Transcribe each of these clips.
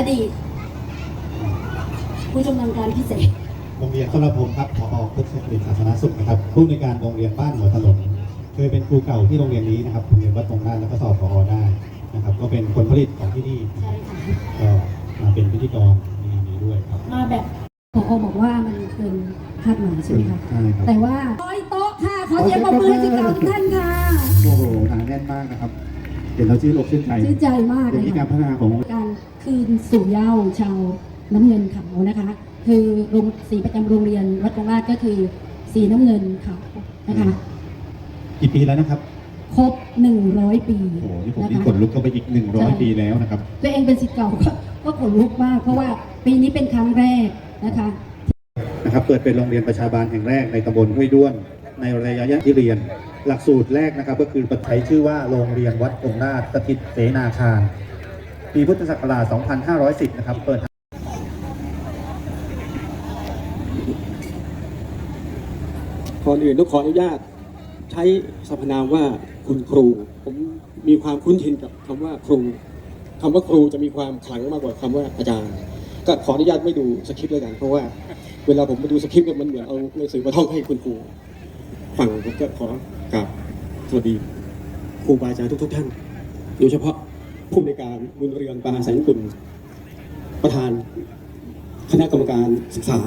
อดีต ผู้ชำนาญการพิเศษ โรงเรียนสระพงศ์ครับผอพุทธศิริศาสนสุขนะครับ ผู้ในวยการโรงเรียนบ้านหัวถนนเคยเป็นครูเก่าที่โรงเรียนนี้นะครับโรงเรียนวัดตรงด้านแล้วก็สอบผอได้นะครับ ก็เป็นคนผลิตของที่นี่ใช่ค่ะ ก็มาเป็นพิธีกรในงานนี้ด้วยครับมาแบบพอบอกว่ามันเกินคาดหมายใช่ไหมคะ ใช่ครับ แต่ว่าร้อยโต๊ะค่ะ ขอเสียงปรบมือให้สิบเก้าทุกท่านค่ะ โอ้โหหนาแน่นมากนะครับ เห็นเราชื่นอกชื่นใจชื่นใจมากเป็เลนยที่การค่ะพัฒนาของ การ คืนสู่เหย้าชาวน้ำเงินขาวนะคะ คือโรงสีประจำโรงเรียนวัดกงราชก็คือสีน้ำเงินขาวนะคะ กี่ปีแล้วนะครับครบ100ปีโอ้โหนี่ผมนะนี่คะขนลุกเข้าไปอีก100ปีแล้วนะครับตัวเองเป็นสิทธิ์เก่าก็ก็ขนลุกมาก เพราะว่าปีนี้เป็นครั้งแรกนะคะนะครับ เปิดเป็นโรงเรียนประชาบาลแห่งแรกในตำบลห้วยด้วน ในระยะที่เรียน หลักสูตรแรกนะครับ ก็คือใช้ชื่อว่าโรงเรียนวัดองค์นาถสถิตเสนาคาร ปีพุทธศักราช 2510 นะครับ เปิดก่อนอื่นต้องขออนุญาตใช้สรรพนามว่าคุณครู ผมมีความคุ้นชินกับคำว่าครูคำว่าครูจะมีความขลังมากกว่าคำว่าอาจารย์ ก็ขออนุญาตไม่ดูสคริปต์เลยกัน เพราะว่าเวลาผมมาดูสคริปต์มันเหมือนเอาหนังสือมาท่องให้คุณครูฟังผมก็ขอกราบสวัสดีครูบาอาจารย์ทุก ๆ ท่านโดยเฉพาะ ผู้ในการบุญเรือนปาแสนกุลประธาน คณะกรรมการศึกษา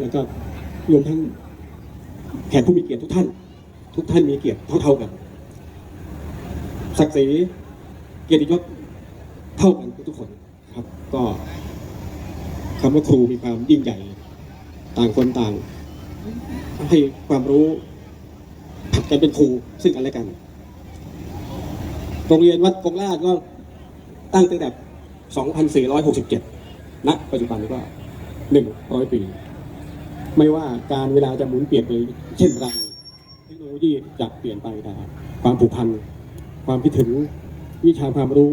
แล้วก็รวมทั้งแขกผู้มีเกียรติทุกท่าน ทุกท่านมีเกียรติเท่าๆกันศักดิ์ศรีเกียรติยศเท่ากันทุกคนครับ ก็คำว่าครูมีความยิ่งใหญ่ ต่างคนต่าง ให้ความรู้ผลัดกันเป็นครูซึ่งกันและกันโรงเรียนวัดกงลาดก็ ตั้งตั้งแต่ 2467 ณ ปัจจุบันก็ 100 ปี ไม่ว่าการเวลาจะหมุนเปลี่ยนไปเช่นไรเทคโนโลยีจะเปลี่ยนไปแต่ความผูกพัน ความคิดถึงวิชาความรู้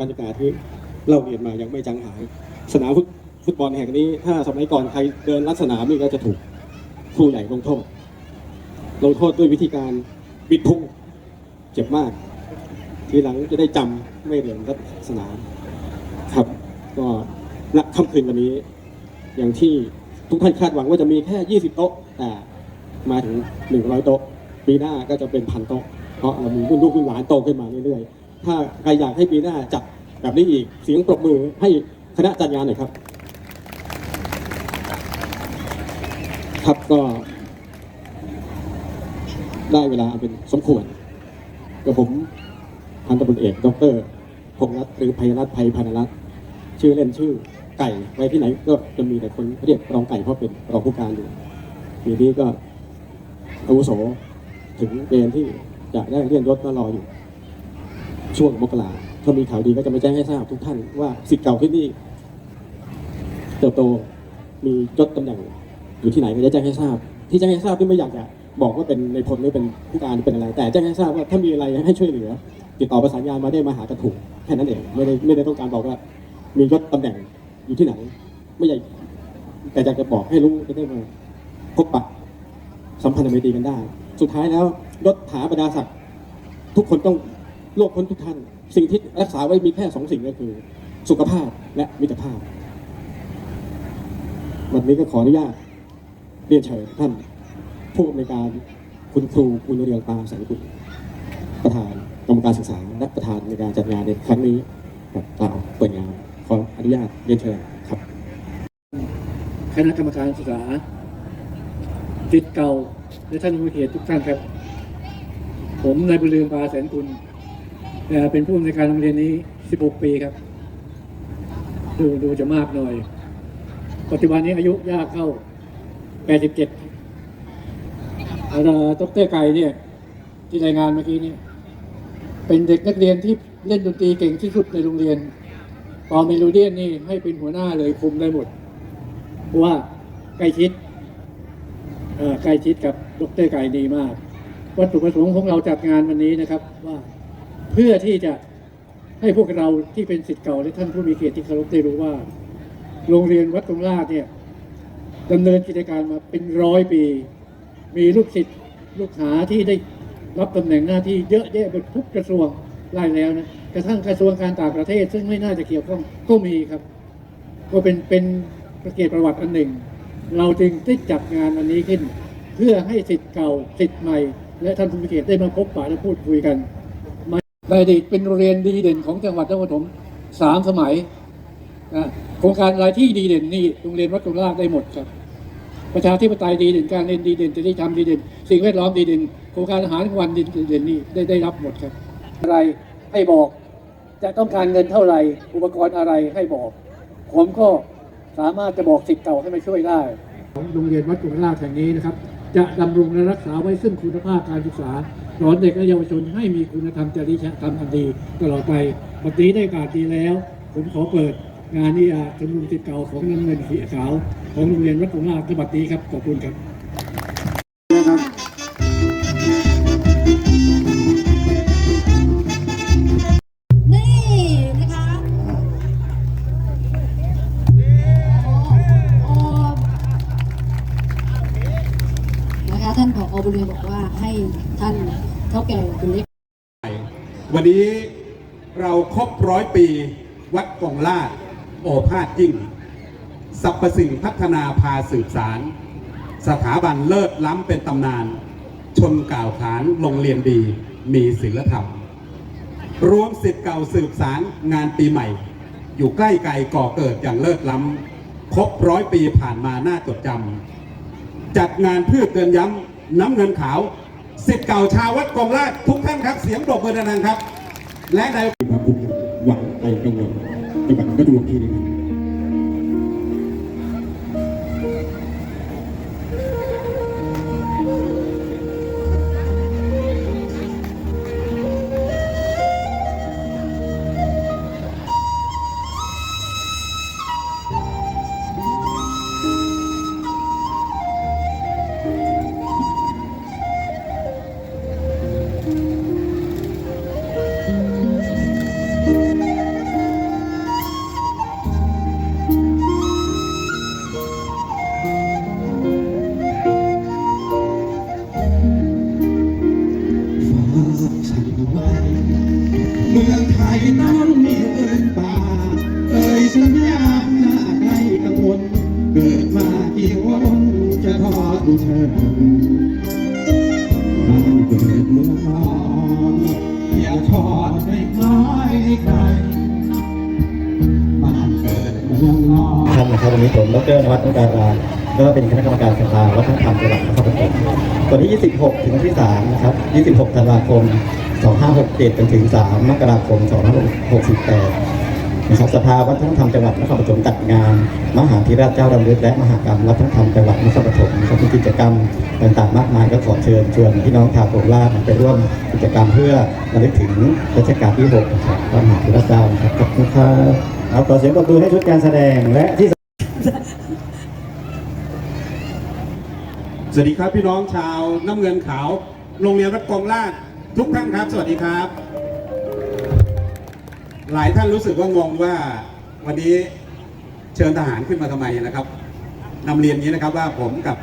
บรรยากาศที่เราเรียนมายังไม่จางหาย สนามฟุตฟุตบอลแห่งนี้ ถ้าสมัยก่อนใครเดินลัดสนามนี่ก็จะถูกครูใหญ่ลงโทษลงโทษด้วยวิธีการบิดพุงเจ็บมาก ทีหลังจะได้จำไม่เดินลัดสนามครับ ก็ณค่ำคืนวันนี้ อย่างที่ทุกท่านคาดหวังว่าจะมีแค่ 20 โต๊ะ แต่มาถึง 100 โต๊ะ ปีหน้าก็จะเป็นพันโต๊ะ เพราะเรามีรุ่นลูกรุ่นหลานโตขึ้นมาเรื่อยๆ ถ้าใครอยากให้ปีหน้าจัดแบบนี้อีกเสียงปรบมือให้คณะจัดงานหน่อยครับ ครับก็ ได้เวลาเป็นสมควรกับผม พันตำรวจเอกดรพงษ์รัตน์หรือภัยรัตน์ภัยพันรัตน์ชื่อเล่นชื่อไก่ไว้ที่ไหนก็จะมีแต่คนเรียกรองไก่เพราะเป็นรองผู้การอยู่ปีนี้ก็อาวุโสถึงเกณฑ์ที่จะได้เลื่อนยศก็รออยู่ ช่วงมกราถ้ามีข่าวดีก็จะมาแจ้งให้ทราบทุกท่านว่าสิทธิ์เก่าที่นี่เติบโตมียศตำแหน่งอยู่ที่ไหนก็จะแจ้งให้ทราบ ที่แจ้งให้ทราบที่ไม่อยากจะบอกว่าเป็นในพลหรือเป็นผู้การเป็นอะไร แต่แจ้งให้ทราบว่าถ้ามีอะไรให้ช่วยเหลือ ติดต่อประสานงานมาได้มาหากระถูกแค่นั้นเองไม่ได้ไม่ได้ต้องการบอกว่า มียศตำแหน่งอยู่ที่ไหน ไม่ใหญ่แต่อยากจะบอกให้รู้จะได้มาพบปะสัมพันธ์ไมตรีกันได้ สุดท้ายแล้วยศถาบรรดาศักดิ์ทุกคนต้องโลกพ้นทุกท่าน สิ่งที่รักษาไว้มีแค่สองสิ่งก็คือ สุขภาพและมิตรภาพวันนี้ก็ขออนุญาตเรียนเชิญท่านผู้อำนวยการคุณครูคุณเรืองปาแสนกุลประธาน กรรมการศึกษาและประธานในการจัดงานในครั้งนี้ครับกล่าวเปิดงานขออนุญาตเรียนเชิญครับคณะกรรมการศึกษาจิตเก่าและท่านผู้เกียรติทุกท่านครับ ผมนายบุญเรืองปาแสนกุลเอ่อเป็นผู้อำนวยการโรงเรียนนี้ 16 ปีครับ ดูดูจะมากหน่อย ปัจจุบันนี้อายุย่าเข้า 87แล้วดรไก่เนี่ย ที่รายงานเมื่อกี้เนี่ย เป็นเด็กนักเรียนที่เล่นดนตรีเก่งที่สุดในโรงเรียนปอเมโลเดียนนี่ให้เป็นหัวหน้าเลยคุมได้หมด เพราะว่าใกล้ชิดอ่อใกล้ชิดกับดรไก่ดีมาก วัตถุประสงค์ของเราจัดงานวันนี้นะครับว่าเพื่อที่จะให้พวกเราที่เป็นสิทธิ์เก่าและท่านผู้มีเกียรติที่เคารพได้รู้ว่า โรงเรียนวัดตรงลาดเนี่ยดำเนินกิจการมาเป็นร้อยปี มีลูกศิษย์ลูกหาที่ได้ รับตำแหน่งหน้าที่เยอะแยะไปทุกกระทรวงไล่แล้วนะกระทั่งกระทรวงการต่างประเทศ ซึ่งไม่น่าจะเกี่ยวข้องก็มีครับ ก็เป็นเป็นประเกียรติประวัติอันหนึ่ง เราจึงได้จัดงานวันนี้ขึ้น เพื่อให้สิทธิ์เก่าสิทธิ์ใหม่ และท่านผู้มีเกียรติได้มาพบปะและพูดคุยกันในอดีตเป็นโรงเรียนดีเด่นของจังหวัดนครปฐมสามสมัยนะโครงการรายที่ดีเด่นนี่โรงเรียนวัดตุลาได้หมดครับ ประชาธิปไตยดีเด่นการเรียนดีเด่นจริยธรรมดีเด่นสิ่งแวดล้อมดีเด่นโครงการอาหารกลางวันดีเด่นนี่ได้ได้รับหมดครับ อะไรให้บอกจะต้องการเงินเท่าไหร่อุปกรณ์อะไรให้บอก ผมก็สามารถจะบอกสิทธิ์เก่าให้มาช่วยได้ของโรงเรียนวัดกุฎราชแห่งนี้นะครับ จะดำรงและรักษาไว้ซึ่งคุณภาพการศึกษาสอนเด็กและเยาวชนให้มีคุณธรรมจริยธรรมอันดีตลอดไปวันนี้ได้โอกาสดีแล้ว ผมขอเปิด งานนี้อาชมรมสิทธิ์เก่าของน้ำเงินสีขาวของโรงเรียนวัดกุฎราชในบัดนี้ครับ ขอบคุณครับนี่นะคะโอ้นะคะท่านผอบุญเรือนบอกว่าให้ท่านเท่าแก่คุณเล็ก วันนี้เราครบร้อยปีวัดกองลาด โอภาสยิ่งสรรพสิ่งพัฒนาพาสืบสาร สถาบันเลิศล้ำเป็นตำนาน ชนกล่าวขานโรงเรียนดีมีศิลธรรม รวมสิทธิ์เก่าสืบสารงานปีใหม่ อยู่ใกล้ไกลก่อเกิดอย่างเลิศล้ำครบร้อยปีผ่านมาน่าจดจำจัดงานเพื่อเตือนย้ำน้ำเงินขาวสิทธิ์เก่าชาววัดกองลาดทุกท่านครับ เสียงปรบมือดังๆครับ และในความหวังไปกังวล จังหวัดก็ดูทีนึงครับ เกิดเมืองนอนอย่าทอดให้คล้ายใครบ้านเกิดเมืองนอนท่านนะครับวันนี้ผมดรนวัฒน์นุการาก็เป็นคณะกรรมการสภาวัฒนธรรมจังหวัดนครปฐมวันที่ 26 ถึงวันที่ 3 นะครับ 26 ธันวาคม 2567 จนถึง 3 มกราคม 2568 นะครับสภาวัฒนธรรมจังหวัดนครปฐมจัดงาน มหาธิราชเจ้าดำรึกและมหากรรมวัฒนธรรมจังหวัดนครปฐมนะครับมีกิจกรรมต่างๆมากมายก็ขอเชิญชวนพี่น้องชาวโคราชไปร่วมกิจกรรมเพื่อระลึกถึงรัชกาลที่6นะครับมหาธิราชเจ้านะครับขอบคุณครับเอาขอเสียงปรบมือให้ชุดการแสดงและที่สวัสดีครับพี่น้องชาวน้ำเงินขาว โรงเรียนวัดกองลาดทุกท่านครับ สวัสดีครับ หลายท่านรู้สึกว่างงว่าวันนี้เชิญทหารขึ้นมาทำไมนะครับนำเรียนนี้นะครับว่าผมกับ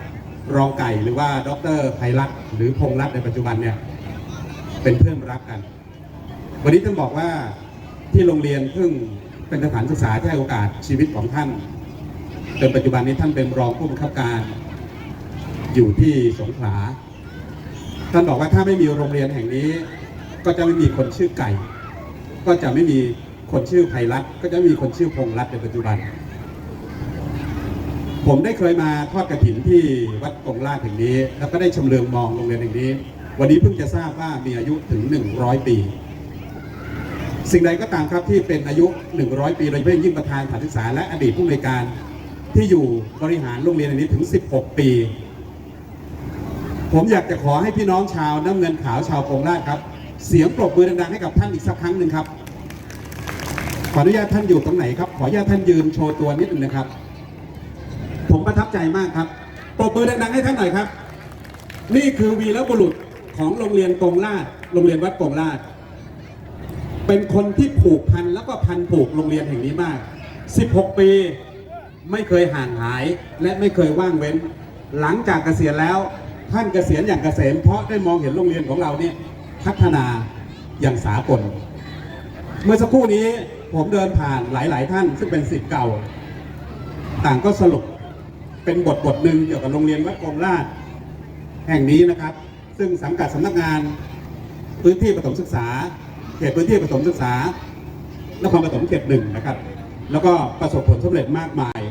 รองไก่หรือว่าดรไพรัตน์หรือพงรัตในปัจจุบันเนี่ยเป็นเพื่อนรักกัน วันนี้ต้องบอกว่าที่โรงเรียนเพิ่งเป็นสถานศึกษาที่ให้โอกาสชีวิตของท่านจนปัจจุบันนี้ท่านเป็นรองผู้บังคับการ อยู่ที่สงขลาท่านบอกว่าถ้าไม่มีโรงเรียนแห่งนี้ ก็จะไม่มีคนชื่อไก่ ก็จะไม่มีคนชื่อไพรัตก็จะมีคนชื่อพงรัตในปัจจุบัน ผมได้เคยมาทอดกระถินที่วัดกงลาดแห่งนี้ แล้วก็ได้ชำเลืองมองโรงเรียนแห่งนี้ วันนี้เพิ่งจะทราบว่ามีอายุถึง 100 ปี สิ่งใดก็ตามครับที่เป็นอายุ 100 ปีโดยเฉพาะยิ่งประธานสถานศึกษาและอดีตผู้อำนวยการที่อยู่บริหารโรงเรียนแห่งนี้ถึง 16 ปี ผมอยากจะขอให้พี่น้องชาวน้ำเงินขาวชาวโคราชครับ เสียงปรบมือดังๆให้กับท่านอีกสักครั้งหนึ่งครับ ขออนุญาตท่านอยู่ตรงไหนครับ ขออนุญาตท่านยืนโชว์ตัวนิดนึงนะครับ ผมประทับใจมากครับ ปรบมือดังๆให้ท่านหน่อยครับ นี่คือวีรบุรุษของโรงเรียนกงลาด โรงเรียนวัดกงลาด เป็นคนที่ผูกพันแล้วก็พันผูกโรงเรียนแห่งนี้มาก 16 ปีไม่เคยห่างหายและไม่เคยว่างเว้น หลังจากเกษียณแล้วท่านเกษียณอย่างเกษมเพราะได้มองเห็นโรงเรียนของเราเนี่ย พัฒนาอย่างสากล เมื่อสักครู่นี้ผมเดินผ่านหลาย ๆ ท่าน ซึ่งเป็นศิษย์เก่า ต่างก็สรุปเป็นบทบทหนึ่งเกี่ยวกับโรงเรียนวัดกรมราชแห่งนี้นะครับ ซึ่งสังกัดสำนักงานพื้นที่ประถมศึกษา เขตพื้นที่ประถมศึกษานครปฐมเขตหนึ่งนะครับ แล้วก็ประสบผลสำเร็จมากมาย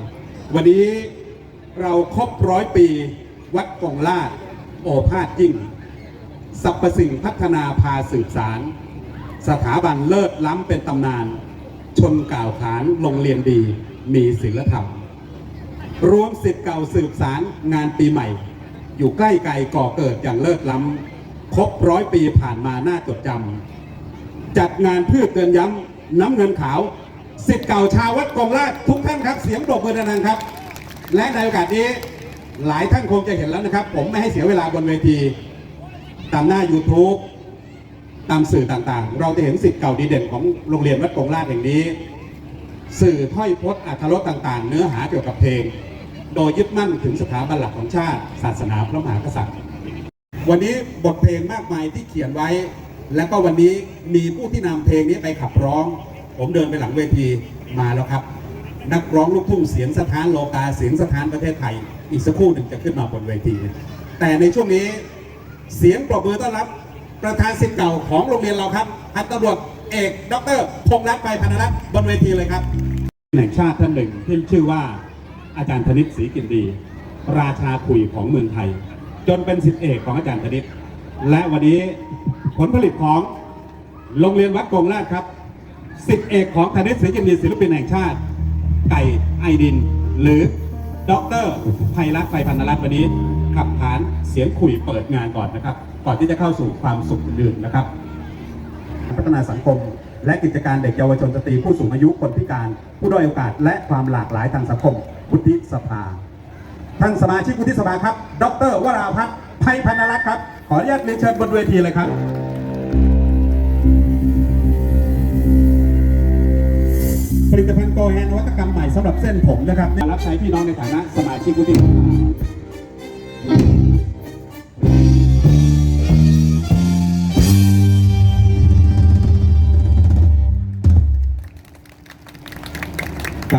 วันนี้เราครบร้อยปี วัดกองลาดโอภาสยิ่ง สรรพสิ่งพัฒนาพาสืบสาร สถาบันเลิศล้ำเป็นตำนาน ชนกล่าวขานโรงเรียนดีมีศีลธรรม รวมสิทธิ์เก่าสืบสารงานปีใหม่ อยู่ใกล้ไกลก่อเกิดอย่างเลิศล้ำครบร้อยปีผ่านมาน่าจดจำจัดงานเพื่อเตือนย้ำน้ำเงินขาวสิทธิ์เก่าชาววัดกองราชทุกท่านครับ เสียงปรบมือดังๆครับ และในโอกาสนี้หลายท่านคงจะเห็นแล้วนะครับ ผมไม่ให้เสียเวลาบนเวที ตามหน้า YouTube ตามสื่อต่างๆ เราจะเห็นสิทธิ์เก่าดีเด่นของโรงเรียนวัดกงราชแห่งนี้ สื่อถ้อยพจน์อัธรสต่าง ๆ เนื้อหาเกี่ยวกับเพลง โดยยึดมั่นถึงสถาบันหลักของชาติ ศาสนาพระมหากษัตริย์ วันนี้บทเพลงมากมายที่เขียนไว้ และก็วันนี้มีผู้ที่นำเพลงนี้ไปขับร้อง ผมเดินไปหลังเวทีมาแล้วครับ นักร้องลูกทุ่งเสียงสถานโลกาเสียงสถานประเทศไทย อีกสักครู่หนึ่งจะขึ้นมาบนเวที แต่ในช่วงนี้ เสียงปรบมือต้อนรับประธานสิทธิ์เก่าของโรงเรียนเราครับพันตำรวจเอกดรพงษ์รัตน์ไปพันรัตน์บนเวทีเลยครับแห่งชาติท่านหนึ่งที่ชื่อว่าอาจารย์ธนิตศรีกินดี ราชาคุยของเมืองไทย จนเป็นสิทธิเอกของอาจารย์ธนิต และวันนี้ผลผลิตของโรงเรียนวัดกงราชครับสิทธิเอกของธนิตศรีกินดีศิลปินแห่งชาติ ไก่ไอดิน หรือดรไพรัตน์ไฟพันรัตน์วันนี้ ขับฐานเสียงคุยเปิดงานก่อนนะครับ ก่อนที่จะเข้าสู่ความสุขอื่นนะครับ พัฒนาสังคม และกิจการเด็กเยาวชนสตรีผู้สูงอายุคนพิการ ผู้ด้อยโอกาส และความหลากหลายทางสังคมวุฒิสภา ท่านสมาชิกวุฒิสภาครับ ดรวราพัฒน์ไพพันรัตน์ครับ ขออนุญาตเรียนเชิญบนเวทีเลยครับผลิตภัณฑ์โกแฮนวัตกรรมใหม่สำหรับเส้นผมนะครับรับใช้พี่น้องในฐานะสมาชิกวุฒิสภา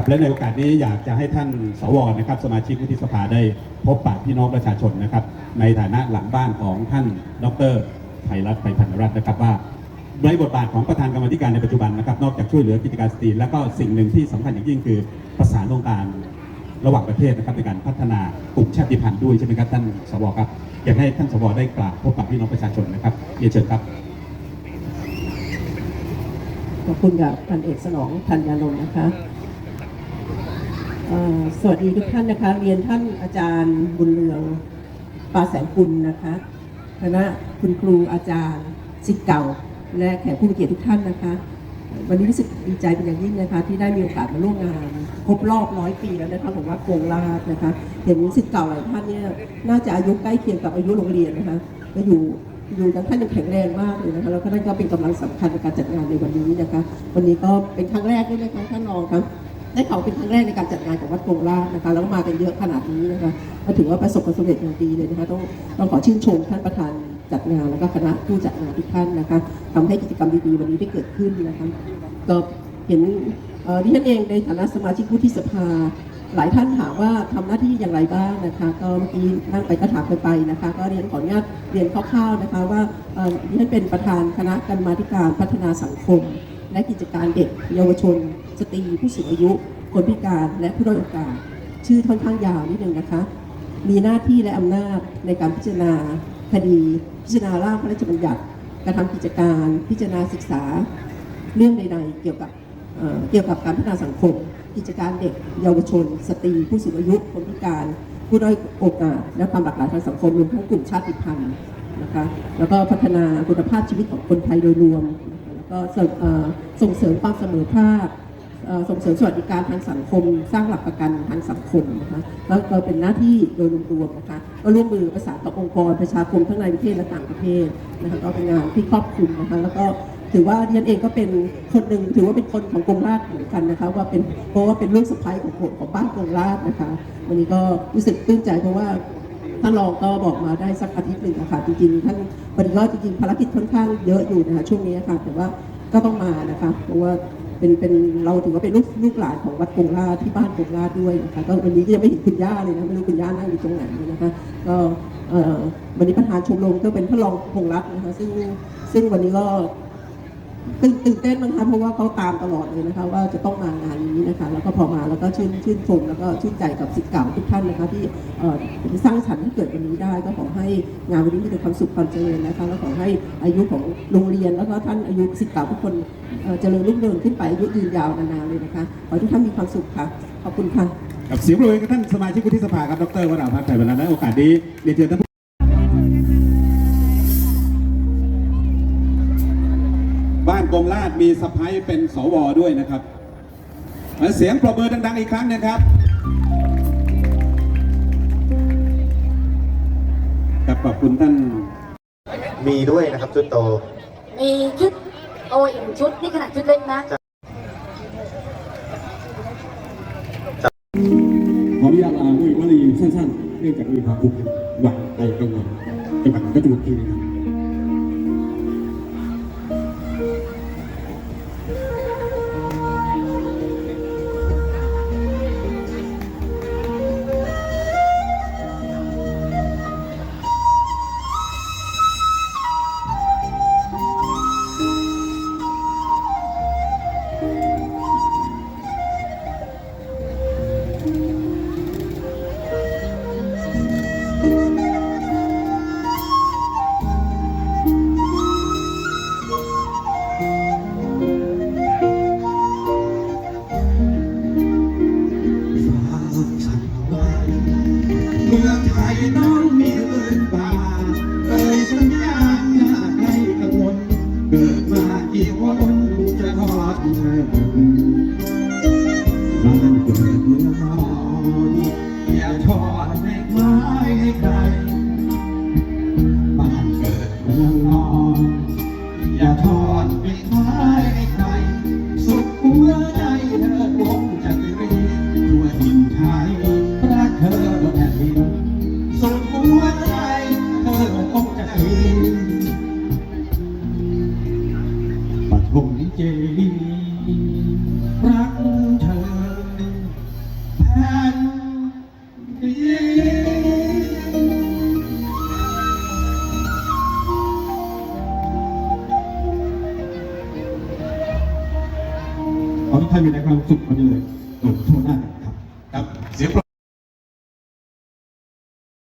และในโอกาสนี้อยากจะให้ท่านสวนะครับ สมาชิกวุฒิสภาได้พบปะพี่น้องประชาชนนะครับ ในฐานะหลังบ้านของท่านดรไพรัตน์ไปพันธรัตน์นะครับว่าในบทบาทของประธานกรรมธิการในปัจจุบันนะครับนอกจากช่วยเหลือกิจการสตรี แล้วก็สิ่งหนึ่งที่สำคัญอย่างยิ่งคือประสานโครงการระหว่างประเทศนะครับในการพัฒนากลุ่มชาติพันธุ์ด้วยใช่ไหมครับท่านสวครับอยากให้ท่านสวได้กล่าวพบปะพี่น้องประชาชนนะครับเรียนเชิญครับขอบคุณกับพันเอกสนองธัญญานนท์นะคะ สวัสดีทุกท่านนะคะ เรียนท่านอาจารย์บุญเรืองปาแสนกุลนะคะคณะคุณครูอาจารย์ศิษย์เก่า และแขกผู้มีเกียรติทุกท่านนะคะ วันนี้รู้สึกดีใจเป็นอย่างยิ่งนะคะ ที่ได้มีโอกาสมาร่วมงาน ครบรอบร้อยปีแล้วนะคะของวัดโกงลาดนะคะ เห็นศิษย์เก่าหลายท่านเนี่ยน่าจะอายุใกล้เคียงกับอายุโรงเรียนนะคะก็อยู่อยู่กันท่านยังแข็งแรงมากเลยนะคะแล้วก็ท่านก็เป็นกำลังสำคัญในการจัดงานในวันนี้นะคะ วันนี้ก็เป็นครั้งแรกด้วยนะคะท่านรองครับ ได้เขาเป็นครั้งแรกในการจัดงานของวัดโกงลาดนะคะแล้วก็มากันเยอะขนาดนี้นะคะก็ถือว่าประสบความสำเร็จอย่างดีเลยนะคะต้องต้องขอชื่นชมท่านประธานจัดงานแล้วก็คณะผู้จัดงานทุกท่านนะคะทำให้กิจกรรมดีๆวันนี้ได้เกิดขึ้นนะคะก็เห็นเอ่อดิฉันเองในฐานะสมาชิกวุฒิสภา หลายท่านถามว่าทำหน้าที่อย่างไรบ้างนะคะก็เมื่อกี้นั่งไปก็ถามกันไปนะคะก็เรียนขออนุญาตเรียนคร่าวๆนะคะว่าดิฉันเป็นประธานคณะกรรมาธิการพัฒนาสังคม และกิจการเด็ก เยาวชน สตรีผู้สูงอายุ คนพิการและผู้ด้อยโอกาส ชื่อค่อนข้างยาวนิดนึงนะคะ มีหน้าที่และอำนาจในการพิจารณาคดี พิจารณาร่างพระราชบัญญัติกระทำกิจการพิจารณาศึกษา เรื่องใดๆ เกี่ยวกับเเกี่ยวกับการพัฒนาสังคม กิจการเด็ก เยาวชน สตรี ผู้สูงอายุ คนพิการ ผู้ด้อยโอกาส และความหลากหลายทางสังคมรวมทั้งกลุ่มชาติพันธุ์นะคะแล้วก็พัฒนาคุณภาพชีวิตของคนไทยโดยรวม ก็ส่งเสริมความเสมอภาคส่งเสริมสวัสดิการทางสังคม สร้างหลักประกันทางสังคมนะคะแล้วก็เป็นหน้าที่โดยรวมๆนะคะก็ร่วมมือประสานกับองค์กรประชาคมทั้งในประเทศและต่างประเทศนะคะก็เป็นงานที่ครอบคลุมนะคะแล้วก็ถือว่าดิฉันเองก็เป็นคนหนึ่งถือว่าเป็นคนของกรมราชเหมือนกันนะคะว่าเป็นเพราะว่าเป็นลูกสะใภ้ของของบ้านกรมราชนะคะ วันนี้ก็รู้สึกปลื้มใจเพราะว่า ท่านรองก็บอกมาได้สักอาทิตย์หนึ่งนะคะจริงๆท่านปฏิก็จริงๆภารกิจค่อนข้างเยอะอยู่นะคะช่วงนี้ค่ะ แต่ว่าก็ต้องมานะคะเพราะว่าเป็นเป็นเราถือว่าเป็นลูกลูกหลานของวัดกงลาที่บ้านกงลาด้วยนะคะก็วันนี้ก็ยังไม่เห็นคุณย่าเลยนะไม่รู้คุณย่านั่งอยู่ตรงไหนนะคะก็วันนี้ประธานชมรมก็เป็นท่านรองพงรัตน์นะคะซึ่งซึ่งวันนี้ก็ ตื่นตื่นเต้นมั้งคะเพราะว่าเขาตามตลอดเลยนะคะ ว่าจะต้องมางานนี้นะคะ แล้วก็พอมาแล้วก็ชื่นชื่นชมแล้วก็ชื่นใจกับสิทธิ์เก่าทุกท่านนะคะ ที่เอ่อสร้างสรรค์ให้เกิดวันนี้ได้ ก็ขอให้งานวันนี้มีแต่ความสุขความเจริญนะคะ แล้วขอให้อายุของโรงเรียนแล้วก็ท่านอายุสิทธิ์เก่าทุกคนเอ่อเจริญรุ่งเรืองขึ้นไปอายุยืนยาวนานๆเลยนะคะขอให้ทุกท่านมีความสุขค่ะขอบคุณค่ะ กับเสียงปรบมือกับท่านสมาชิกวุฒิสภาครับดรวราพัฒน์ไผ่บรรณในโอกาสนี้เรียนเชิญท่านผู้ บ้านกงลาดมีสะพ้ายเป็นสวด้วยนะครับและเสียงปรบมือดัง ๆ อีกครั้งหนะครับครับขอบคุณท่าน มีด้วยนะครับชุดโต มีชุดโตอีกหนึ่งชุดนี่ขนาดชุดเล็กนะขออนุญาตอ่านด้วยวลีสั้นๆ เนื่องจากมีความผูกพันหวังในกังวลจังหวัดประจวบคีรีขันธ์